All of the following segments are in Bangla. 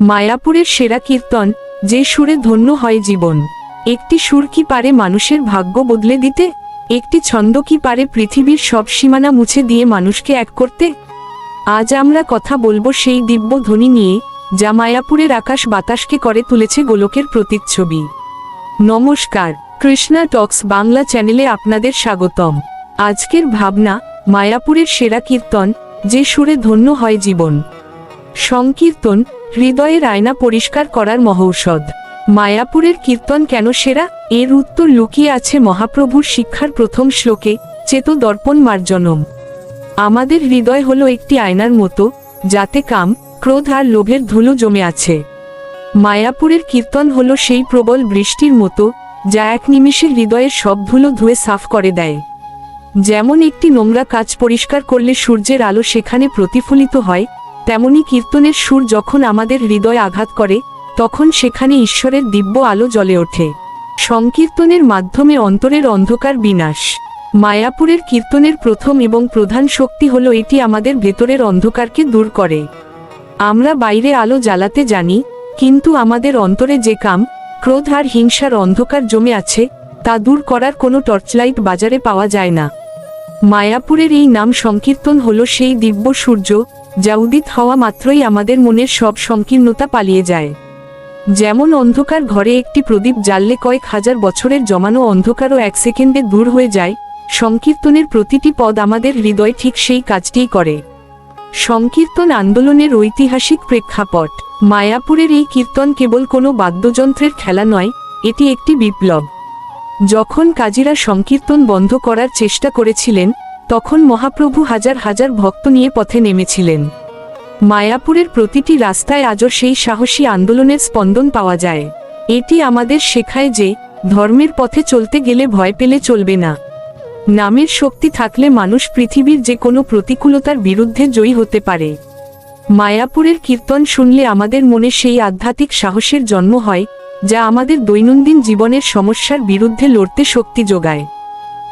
মায়াপুরের সেরা কীর্তন, যে সুরে ধন্য হয় জীবন। একটি সুর কি পারে মানুষের ভাগ্য বদলে দিতে? একটি ছন্দ কি পারে পৃথিবীর সব সীমানা মুছে দিয়ে মানুষকে এক করতে? আজ আমরা কথা বলব সেই দিব্য ধ্বনি নিয়ে, যা মায়াপুরের আকাশ বাতাসকে করে তুলেছে গোলকের প্রতিচ্ছবি। নমস্কার, কৃষ্ণা টক্স বাংলা চ্যানেলে আপনাদের স্বাগতম। আজকের ভাবনা, মায়াপুরের সেরা কীর্তন, যে সুরে ধন্য হয় জীবন। সংকীর্তন হৃদয়ের আয়না পরিষ্কার করার মহৌষধ। মায়াপুরের কীর্তন কেন সেরা? এর উত্তর লুকিয়ে আছে মহাপ্রভুর শিক্ষার প্রথম শ্লোকে, চেত দর্পণ মার্জনম। আমাদের হৃদয় হলো একটি আয়নার মতো, যাতে কাম, ক্রোধ আর লোভের ধুলো জমে আছে। মায়াপুরের কীর্তন হলো সেই প্রবল বৃষ্টির মতো, যা এক নিমিষে হৃদয়ের সব ধুলো ধুয়ে সাফ করে দেয়। যেমন একটি নোংরা কাজ পরিষ্কার করলে সূর্যের আলো সেখানে প্রতিফলিত হয় তেমনি কীর্তনের সুর যখন আমাদের হৃদয় আঘাত করে, তখন সেখানে ঈশ্বরের দিব্য আলো জ্বলে ওঠে। সংকীর্তনের মাধ্যমে অন্তরের অন্ধকার বিনাশ। মায়াপুরের কীর্তনের প্রথম এবং প্রধান শক্তি হল এটি আমাদের ভেতরের অন্ধকারকে দূর করে। আমরা বাইরে আলো জ্বালাতে জানি, কিন্তু আমাদের অন্তরে যে কাম, ক্রোধ আর হিংসার অন্ধকার জমে আছে, তা দূর করার কোনো টর্চলাইট বাজারে পাওয়া যায় না। মায়াপুরের এই নাম সংকীর্তন হল সেই দিব্য সূর্য যা উদিত হওয়া মাত্রই আমাদের মনের সব সংকীর্ণতা পালিয়ে যায়। যেমন অন্ধকার ঘরে একটি প্রদীপ জ্বাললে কয়েক হাজার বছরের জমানো অন্ধকারও এক সেকেন্ডে দূর হয়ে যায়, সংকীর্তনের প্রতিটি পদ আমাদের হৃদয় ঠিক সেই কাজটিই করে। সংকীর্তন আন্দোলনের ঐতিহাসিক প্রেক্ষাপট। মায়াপুরের এই কীর্তন কেবল কোনো বাদ্যযন্ত্রের খেলা নয়, এটি একটি বিপ্লব। যখন কাজীরা সংকীর্তন বন্ধ করার চেষ্টা করেছিলেন তখন মহাপ্রভু হাজার হাজার ভক্ত নিয়ে পথে নেমেছিলেন। মায়াপুরের প্রতিটি রাস্তায় আজও সেই সাহসী আন্দোলনের স্পন্দন পাওয়া যায়। এটি আমাদের শেখায় যে, ধর্মের পথে চলতে গেলে ভয় পেলে চলবে না। নামের শক্তি থাকলে মানুষ পৃথিবীর যে কোনো প্রতিকূলতার বিরুদ্ধে জয়ী হতে পারে। মায়াপুরের কীর্তন শুনলে আমাদের মনে সেই আধ্যাত্মিক সাহসের জন্ম হয়, যা আমাদের দৈনন্দিন জীবনের সমস্যার বিরুদ্ধে লড়তে শক্তি যোগায়।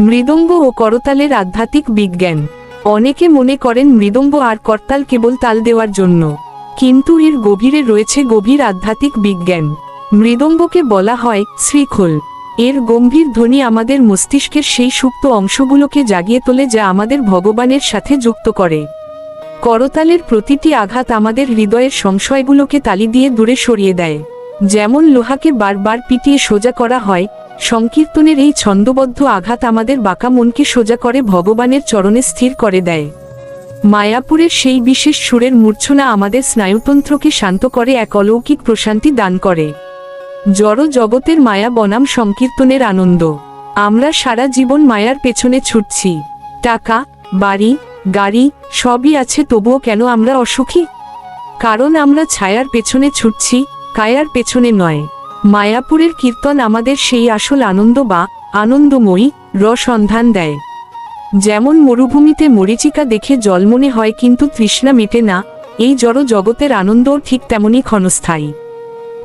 মৃদঙ্গ ও করতালের আধ্যাত্মিক বিজ্ঞান। অনেকে মনে করেন মৃদঙ্গ আর করতাল কেবল তাল দেওয়ার জন্য। কিন্তু এর গভীরে রয়েছে গভীর আধ্যাত্মিক বিজ্ঞান। মৃদঙ্গকে বলা হয় শ্রীখোল। এর গম্ভীর ধ্বনি আমাদের মস্তিষ্কের সেই সুপ্ত অংশগুলোকে জাগিয়ে তোলে যা আমাদের ভগবানের সাথে যুক্ত করে। করতালের প্রতিটি আঘাত আমাদের হৃদয়ের সংশয়গুলোকে তালি দিয়ে দূরে সরিয়ে দেয়। যেমন লোহাকে বারবার পিটিয়ে সোজা করা হয়, সংকীর্তনের এই ছন্দবদ্ধ আঘাত আমাদের বাঁকা মনকে সোজা করে ভগবানের চরণে স্থির করে দেয়। মায়াপুরের সেই বিশেষ সুরের মূর্ছনা আমাদের স্নায়ুতন্ত্রকে শান্ত করে, এক অলৌকিক প্রশান্তি দান করে। জড় জগতের মায়া বনাম সংকীর্তনের আনন্দ। আমরা সারা জীবন মায়ার পেছনে ছুটছি। টাকা, বাড়ি, গাড়ি, সবই আছে, তবুও কেন আমরা অসুখী? কারণ আমরা ছায়ার পেছনে ছুটছি কায়ার পেছনে নয়। মায়াপুরের কীর্তন আমাদের সেই আসল আনন্দ বা আনন্দময়ী রসন্ধান দেয়। যেমন মরুভূমিতে মরিচিকা দেখে জল মনে হয় কিন্তু তৃষ্ণা মেটে না, এই জড় জগতের আনন্দও ঠিক তেমনই ক্ষণস্থায়ী।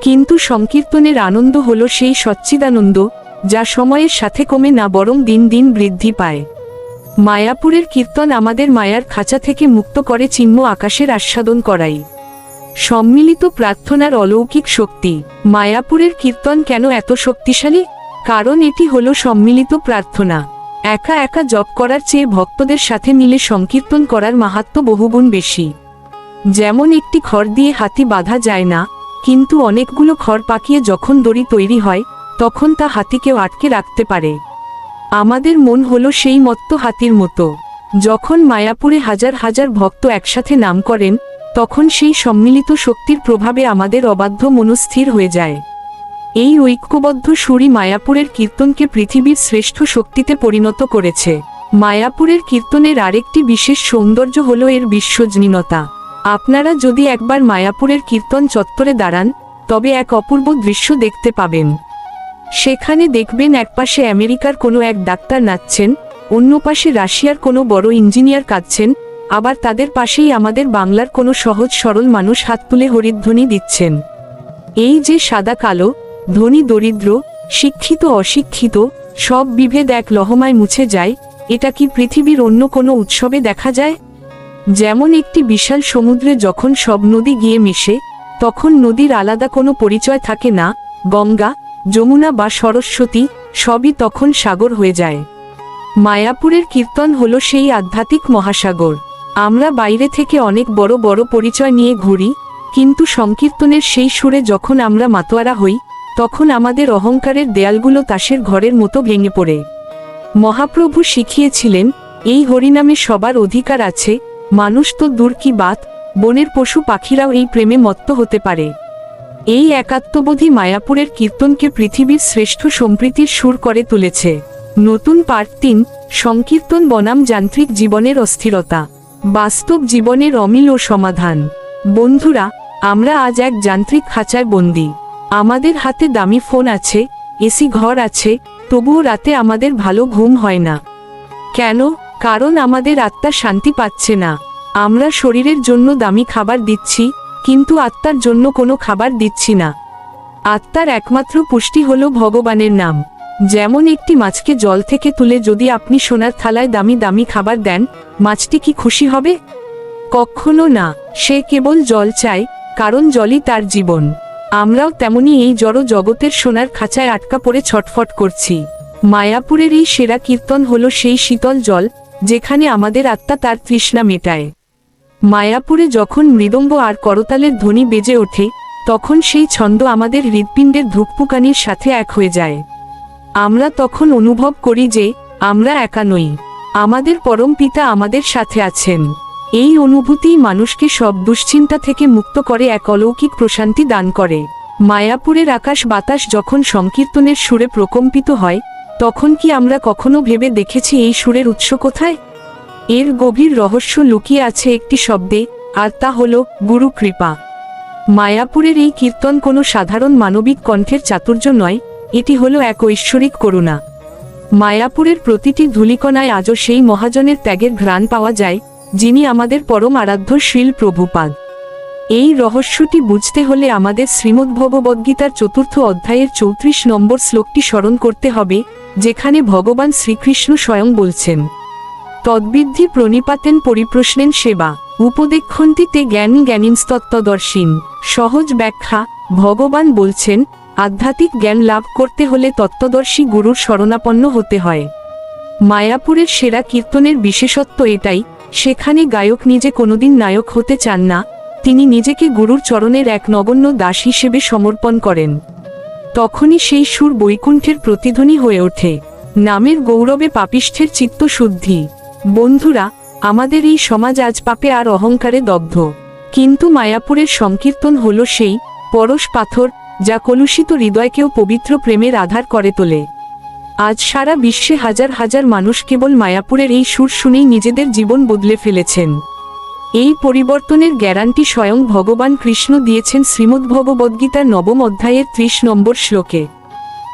কিন্তু সংকীর্তনের আনন্দ হল সেই সচ্চিদানন্দ, যা সময়ের সাথে কমে না বরং দিন দিন বৃদ্ধি পায়। মায়াপুরের কীর্তন আমাদের মায়ার খাঁচা থেকে মুক্ত করে চিহ্ন আকাশের আস্বাদন করাই সম্মিলিত প্রার্থনার অলৌকিক শক্তি। মায়াপুরের কীর্তন কেন এত শক্তিশালী? কারণ এটি হল সম্মিলিত প্রার্থনা। একা একা জপ করার চেয়ে ভক্তদের সাথে মিলে সংকীর্তন করার মাহাত্ম বহুগুণ বেশি। যেমন একটি খড় দিয়ে হাতি বাঁধা যায় না, কিন্তু অনেকগুলো খড় পাকিয়ে যখন দড়ি তৈরি হয়, তখন তা হাতিকেও আটকে রাখতে পারে। আমাদের মন হলো সেই মত্ত হাতির মতো। যখন মায়াপুরে হাজার হাজার ভক্ত একসাথে নাম করেন তখন সেই সম্মিলিত শক্তির প্রভাবে আমাদের অবাধ্য মনস্থির হয়ে যায়। এই ঐক্যবদ্ধ সুরি মায়াপুরের কীর্তনকে পৃথিবীর শ্রেষ্ঠ শক্তিতে পরিণত করেছে। মায়াপুরের কীর্তনের আরেকটি বিশেষ সৌন্দর্য হল এর বিশ্বজনীনতা। আপনারা যদি একবার মায়াপুরের কীর্তন চত্বরে দাঁড়ান, তবে এক অপূর্ব দৃশ্য দেখতে পাবেন। সেখানে দেখবেন একপাশে আমেরিকার কোনো এক ডাক্তার নাচছেন, অন্য পাশে রাশিয়ার কোনো বড় ইঞ্জিনিয়ার কাঁদছেন আবার তাদের পাশেই আমাদের বাংলার কোনো সহজ সরল মানুষ হাত তুলে হরিধ্বনি দিচ্ছেন। এই যে সাদা কালো, ধনী দরিদ্র, শিক্ষিত অশিক্ষিত, সব বিভেদ এক লহমায় মুছে যায়, এটা কি পৃথিবীর অন্য কোনো উৎসবে দেখা যায়? যেমন একটি বিশাল সমুদ্রে যখন সব নদী গিয়ে মিশে, তখন নদীর আলাদা কোনো পরিচয় থাকে না, গঙ্গা, যমুনা বা সরস্বতী, সবই তখন সাগর হয়ে যায়। মায়াপুরের কীর্তন হলো সেই আধ্যাত্মিক মহাসাগর। আমরা বাইরে থেকে অনেক বড় বড় পরিচয় নিয়ে ঘুরি, কিন্তু সংকীর্তনের সেই সুরে যখন আমরা মাতোয়ারা হই, তখন আমাদের অহংকারের দেয়ালগুলো তাসের ঘরের মতো ভেঙে পড়ে। মহাপ্রভু শিখিয়েছিলেন, এই হরিনামে সবার অধিকার আছে, মানুষ তো দূর কি বাত, বনের পশু পাখিরাও এই প্রেমে মত্ত হতে পারে। এই একাত্মবোধী মায়াপুরের কীর্তনকে পৃথিবীর শ্রেষ্ঠ সম্প্রীতির সুর করে তুলেছে। নতুন পার্ট তিন, সংকীর্তন বনাম যান্ত্রিক জীবনের অস্থিরতা। বাস্তব জীবনের অমিল ও সমাধান। বন্ধুরা, আমরা আজ এক যান্ত্রিক খাঁচায় বন্দি। আমাদের হাতে দামি ফোন আছে এসি ঘর আছে, তবুও রাতে আমাদের ভালো ঘুম হয় না। কেন? কারণ আমাদের আত্মা শান্তি পাচ্ছে না। আমরা শরীরের জন্য দামি খাবার দিচ্ছি, কিন্তু আত্মার জন্য কোনো খাবার দিচ্ছি না। আত্মার একমাত্র পুষ্টি হল ভগবানের নাম। যেমন একটি মাছকে জল থেকে তুলে যদি আপনি সোনার থালায় দামি দামি খাবার দেন, মাছটি কি খুশি হবে? কখনো না, সে কেবল জল চায়, কারণ জলই তার জীবন। আমরাও তেমনি এই জড় জগতের সোনার খাঁচায় আটকা পড়ে ছটফট করছি। মায়াপুরের এই সেরা কীর্তন হল সেই শীতল জল, যেখানে আমাদের আত্মা তার তৃষ্ণা মেটায়। মায়াপুরে যখন মৃদঙ্গ আর করতালের ধ্বনি বেজে ওঠে, তখন সেই ছন্দ আমাদের হৃৎপিণ্ডের ধুকপুকানির সাথে এক হয়ে যায়। আমরা তখন অনুভব করি যে, আমরা একা নই। আমাদের পরম পিতা আমাদের সাথে আছেন। এই অনুভূতিই মানুষকে সব দুশ্চিন্তা থেকে মুক্ত করে, এক অলৌকিক প্রশান্তি দান করে। মায়াপুরের আকাশ বাতাস যখন সংকীর্তনের সুরে প্রকম্পিত হয়, তখন কি আমরা কখনো ভেবে দেখেছি এই সুরের উৎস কোথায়? এর গভীর রহস্য লুকিয়ে আছে একটি শব্দে, আর তা হল গুরু কৃপা মায়াপুরের এই কীর্তন কোনো সাধারণ মানবিক কণ্ঠের চাতুর্য নয় এটি হলো এক ঐশ্বরিক করুণা। মায়াপুরের প্রতিটি ধূলিকণায় আজও সেই মহাজনের ত্যাগের ঘ্রাণ পাওয়া যায়, যিনি আমাদের পরম আরাধ্য শ্রীল প্রভুপাদ। এই রহস্যটি বুঝতে হলে আমাদের শ্রীমদ্ ভগবদ্গীতার চতুর্থ অধ্যায়ের চৌত্রিশ নম্বর শ্লোকটি স্মরণ করতে হবে, যেখানে ভগবান শ্রীকৃষ্ণ স্বয়ং বলছেন, তদ্বিদ্ধি প্রণিপাতেন পরিপ্রশ্নেন সেবা উপদেক্ষন্তিতে জ্ঞান জ্ঞানীনস্তত্ত্বদর্শীন, সহজ ব্যাখ্যা, ভগবান বলছেন আধ্যাত্মিক জ্ঞান লাভ করতে হলে তত্ত্বদর্শী গুরুর শরণাপন্ন হতে হয়। মায়াপুরের সেরা কীর্তনের বিশেষত্ব এটাই, সেখানে গায়ক নিজে কোনোদিন নায়ক হতে চান না, তিনি নিজেকে গুরুর চরণের এক নগণ্য দাস হিসেবে সমর্পণ করেন। তখনই সেই সুর বৈকুণ্ঠের প্রতিধ্বনি হয়ে ওঠে। নামের গৌরবে পাপিষ্ঠের চিত্ত শুদ্ধি। বন্ধুরা, আমাদের এই সমাজ আজ পাপে আর অহংকারে দগ্ধ। কিন্তু মায়াপুরের সংকীর্তন হল সেই পরশ পাথর যা কলুষিত হৃদয়কেও পবিত্র প্রেমের আধার করে তোলে। আজ সারা বিশ্বে হাজার হাজার মানুষ কেবল মায়াপুরের এই সুর শুনেই নিজেদের জীবন বদলে ফেলেছেন। এই পরিবর্তনের গ্যারান্টি স্বয়ং ভগবান কৃষ্ণ দিয়েছেন শ্রীমদ্ভগবদ্গীতার নবম অধ্যায়ের ত্রিশ নম্বর শ্লোকে।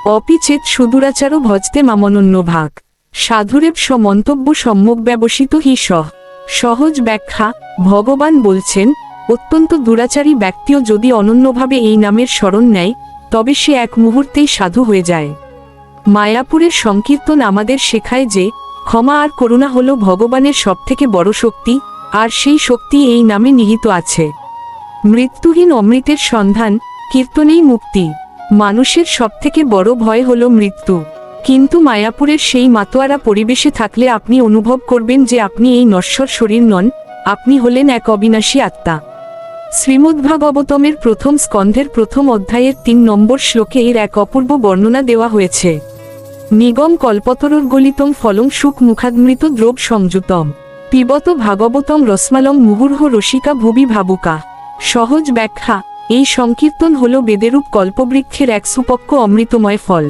অপিচেত সুদূরাচারও ভজতে মামনন্য ভাগ। সাধুরেব মন্তব্য সম্যক ব্যবসিত হি সহ। সহজ ব্যাখ্যা, ভগবান বলছেন অত্যন্ত দুরাচারী ব্যক্তিও যদি অনন্যভাবে এই নামের স্মরণ নেয়, তবে সে এক মুহূর্তেই সাধু হয়ে যায়। মায়াপুরের সংকীর্তন আমাদের শেখায় যে, ক্ষমা আর করুণা হল ভগবানের সবথেকে বড় শক্তি, আর সেই শক্তি এই নামে নিহিত আছে। মৃত্যুহীন অমৃতের সন্ধান, কীর্তনেই মুক্তি। মানুষের সবথেকে বড় ভয় হল মৃত্যু। কিন্তু মায়াপুরের সেই মাতোয়ারা পরিবেশে থাকলে আপনি অনুভব করবেন যে আপনি এই নশ্বর শরীর নন, আপনি হলেন এক অবিনাশী আত্মা। শ্রীমদ্ভাগবতমের প্রথম স্কন্ধের প্রথম অধ্যায়ের তিন নম্বর শ্লোকে এর এক অপূর্ব বর্ণনা দেওয়া হয়েছে। নিগম কল্পতরর গলিতম ফলং সুখ মুখাদমৃত দ্রব সংযুতম। পিবত ভাগবতম রসমালং মুহুর্হ রসিকা ভুবি ভাবুকা। সহজ ব্যাখ্যা, এই সংকীর্তন হল বেদেরূপ কল্পবৃক্ষের এক সুপক্ষ অমৃতময় ফল।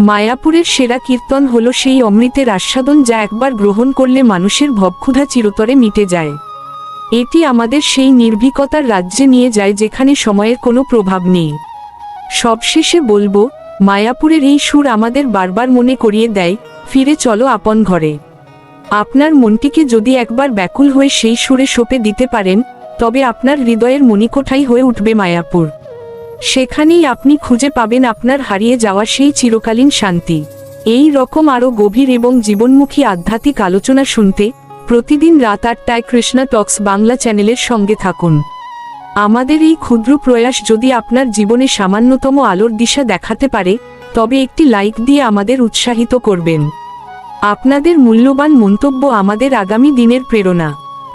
মায়াপুরের সেরা কীর্তন হল সেই অমৃতের আস্বাদন যা একবার গ্রহণ করলে মানুষের ভবক্ষুধা চিরতরে মিটে যায়। এটি আমাদের সেই নির্ভীকতার রাজ্যে নিয়ে যায় যেখানে সময়ের কোনো প্রভাব নেই। সবশেষে বলব, মায়াপুরের এই সুর আমাদের বারবার মনে করিয়ে দেয়, ফিরে চলো আপন ঘরে। আপনার মনটিকে যদি একবার ব্যাকুল হয়ে সেই সুরে সোপে দিতে পারেন, তবে আপনার হৃদয়ের মণিকোঠাই হয়ে উঠবে মায়াপুর। সেখানেই আপনি খুঁজে পাবেন আপনার হারিয়ে যাওয়া সেই চিরকালীন শান্তি। এই রকম আরও গভীর এবং জীবনমুখী আধ্যাত্মিক আলোচনা শুনতে প্রতিদিন রাত আটটায় কৃষ্ণা টক্স বাংলা চ্যানেলের সঙ্গে থাকুন। আমাদের এই ক্ষুদ্র প্রয়াস যদি আপনার জীবনে সামান্যতম আলোর দিশা দেখাতে পারে, তবে একটি লাইক দিয়ে আমাদের উৎসাহিত করবেন। আপনাদের মূল্যবান মন্তব্য আমাদের আগামী দিনের প্রেরণা।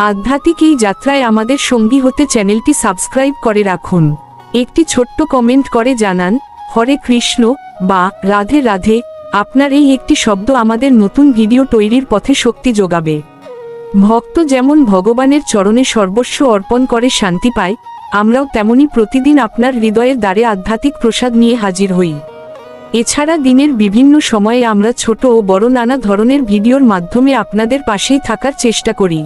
আধ্যাত্মিক এই যাত্রায় আমাদের সঙ্গী হতে চ্যানেলটি সাবস্ক্রাইব করে রাখুন। একটি ছোট্ট কমেন্ট করে জানান, হরে কৃষ্ণ বা রাধে রাধে আপনার এই একটি শব্দ আমাদের নতুন ভিডিও তৈরির পথে শক্তি যোগাবে। ভক্ত যেমন ভগবানের চরণে সর্বস্ব অর্পণ করে শান্তি পায়, আমরাও তেমনি প্রতিদিন আপনার হৃদয়ের দ্বারে আধ্যাত্মিক প্রসাদ নিয়ে হাজির হই। এছাড়া দিনের বিভিন্ন সময়ে আমরা ছোট ও বড় নানা ধরনের ভিডিওর মাধ্যমে আপনাদের পাশেই থাকার চেষ্টা করি।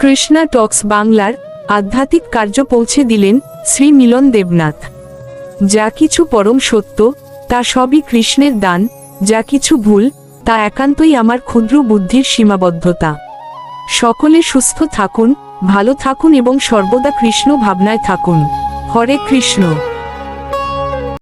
কৃষ্ণা টক্স বাংলার আধ্যাত্মিক কার্য পৌঁছে দিলেন শ্রী মিলন দেবনাথ। যা কিছু পরম সত্য, তা সবই কৃষ্ণের দান, যা কিছু ভুল, তা একান্তই আমার ক্ষুদ্র বুদ্ধির সীমাবদ্ধতা। সকলে সুস্থ থাকুন ভালো থাকুন এবং সর্বদা কৃষ্ণ ভাবনায় থাকুন। হরে কৃষ্ণ।